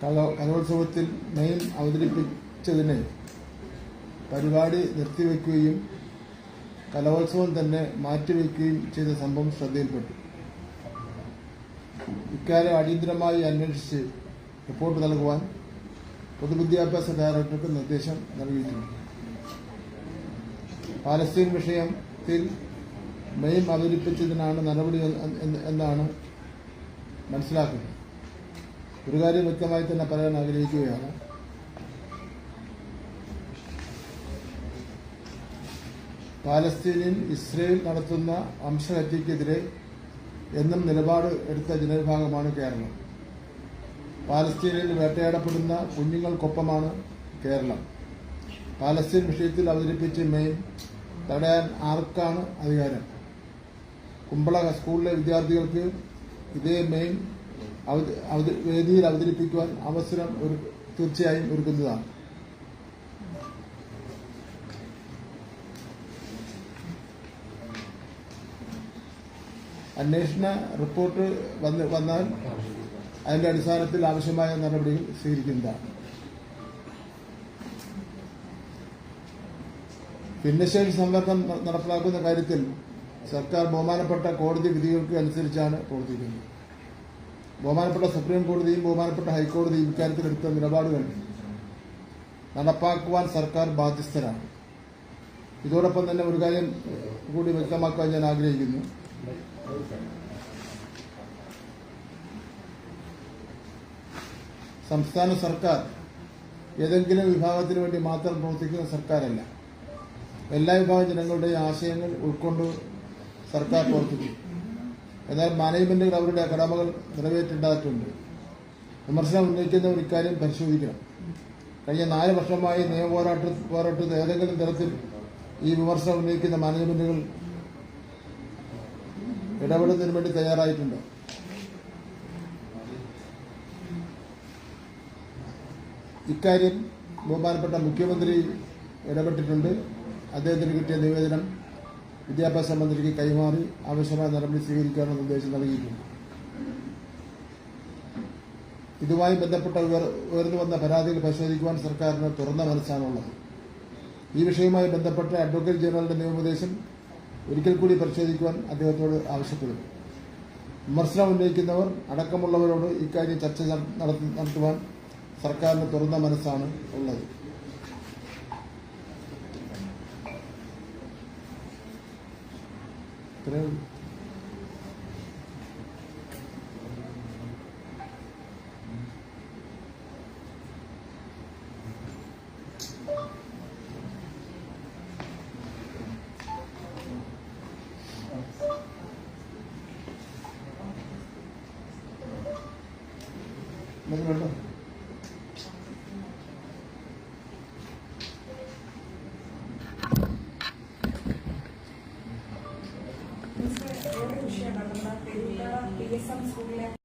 കലോ കലോത്സവത്തിൽ മെയിൻ അവതരിപ്പിച്ചതിന് പരിപാടി നിർത്തിവെക്കുകയും കലോത്സവം തന്നെ മാറ്റിവെക്കുകയും ചെയ്ത സംഭവം ശ്രദ്ധയിൽപ്പെട്ടു. ഇക്കാര്യം അടിയന്തരമായി അന്വേഷിച്ച് റിപ്പോർട്ട് നൽകുവാൻ പൊതുവിദ്യാഭ്യാസ ഡയറക്ടർക്ക് നിർദ്ദേശം നൽകിയിട്ടുണ്ട്. പാലസ്തീൻ വിഷയത്തിൽ മെയിൻ അവതരിപ്പിച്ചതിനാണ് നടപടി എന്ന് എന്ന് എന്നാണ് മനസ്സിലാക്കുന്നത്. ഒരു കാര്യം വ്യക്തമായി തന്നെ പറയാൻ ആഗ്രഹിക്കുകയാണ്. പാലസ്തീനിൽ ഇസ്രയേൽ നടത്തുന്ന വംശഹത്യക്കെതിരെ എന്നും നിലപാട് എടുത്ത ജനവിഭാഗമാണ് കേരളം. പാലസ്തീനിൽ വേട്ടയാടപ്പെടുന്ന കുഞ്ഞുങ്ങൾക്കൊപ്പമാണ് കേരളം. പാലസ്തീൻ വിഷയത്തിൽ അവതരിപ്പിച്ച മെയിൻ തടയാൻ ആർക്കാണ് അധികാരം? കുമ്പള സ്കൂളിലെ വിദ്യാർത്ഥികൾക്ക് ഇതേ മെയിൻ വേദിയിൽ അവതരിപ്പിക്കുവാൻ അവസരം ഒരു തീർച്ചയായും ഒരുക്കുന്നതാണ്. അന്വേഷണ റിപ്പോർട്ട് വന്ന് വന്നാൽ അതിന്റെ അടിസ്ഥാനത്തിൽ ആവശ്യമായ നടപടികൾ സ്വീകരിക്കുന്നതാണ്. ഭിന്നശേഷി സംവരണം നടപ്പിലാക്കുന്ന കാര്യത്തിൽ സർക്കാർ ബഹുമാനപ്പെട്ട കോടതി വിധികൾക്ക് അനുസരിച്ചാണ് പ്രവർത്തിക്കുന്നത്. ബഹുമാനപ്പെട്ട സുപ്രീം കോടതിയും ബഹുമാനപ്പെട്ട ഹൈക്കോടതിയും ഇക്കാര്യത്തിൽ എടുത്ത നിലപാടുകൾ നടപ്പാക്കുവാൻ സർക്കാർ ബാധ്യസ്ഥരാണ്. ഇതോടൊപ്പം തന്നെ ഒരു കാര്യം കൂടി വ്യക്തമാക്കാൻ ഞാൻ ആഗ്രഹിക്കുന്നു. സംസ്ഥാന സർക്കാർ ഏതെങ്കിലും വിഭാഗത്തിന് വേണ്ടി മാത്രം പ്രവർത്തിക്കുന്ന സർക്കാരല്ല. എല്ലാ വിഭാഗം ജനങ്ങളുടെയും ആശയങ്ങൾ ഉൾക്കൊണ്ട് സർക്കാർ പ്രവർത്തിക്കും. എന്നാൽ മാനേജ്മെന്റുകൾ അവരുടെ കടമകൾ നിറവേറ്റേണ്ടതായിട്ടുണ്ട്. വിമർശനം ഒരു ഇക്കാര്യം പരിശോധിക്കണം. കഴിഞ്ഞ നാല് വർഷമായി നിയമ പോരാട്ട പോരാട്ടത്തിൽ ഏതെങ്കിലും തരത്തിൽ ഈ വിമർശനം ഉന്നയിക്കുന്ന മാനേജ്മെന്റുകൾ ഇടപെടുന്നതിന് വേണ്ടി തയ്യാറായിട്ടുണ്ട്. ഇക്കാര്യം ബഹുമാനപ്പെട്ട മുഖ്യമന്ത്രി ഇടപെട്ടിട്ടുണ്ട്. അദ്ദേഹത്തിന് കിട്ടിയ നിവേദനം വിദ്യാഭ്യാസ മന്ത്രിക്ക് കൈമാറി ആവശ്യമായ നടപടി സ്വീകരിക്കാനുള്ള നിർദ്ദേശം നൽകിയിട്ടുണ്ട്. ഇതുമായി ബന്ധപ്പെട്ട ഉയർ- ഉയർന്നു വന്ന പരാതികൾ പരിശോധിക്കുവാൻ സർക്കാരിന് തുറന്ന മനസ്സാണുള്ളത്. ഈ വിഷയവുമായി ബന്ധപ്പെട്ട അഡ്വക്കേറ്റ് ജനറലിന്റെ നിയമോപദേശം ഒരിക്കൽ കൂടി പരിശോധിക്കുവാൻ അദ്ദേഹത്തോട് ആവശ്യപ്പെടുന്നു. വിമർശനം ഉന്നയിക്കുന്നവർ അടക്കമുള്ളവരോട് ഇക്കാര്യം ചർച്ച നട- നടത്തി- നടത്തുവാൻ സർക്കാരിന് തുറന്ന മനസ്സാണ് ഉള്ളത്. 그래. 내가 இருந்தா பெரியலாம் பிஎஸ்எம் ஸ்கூல்ல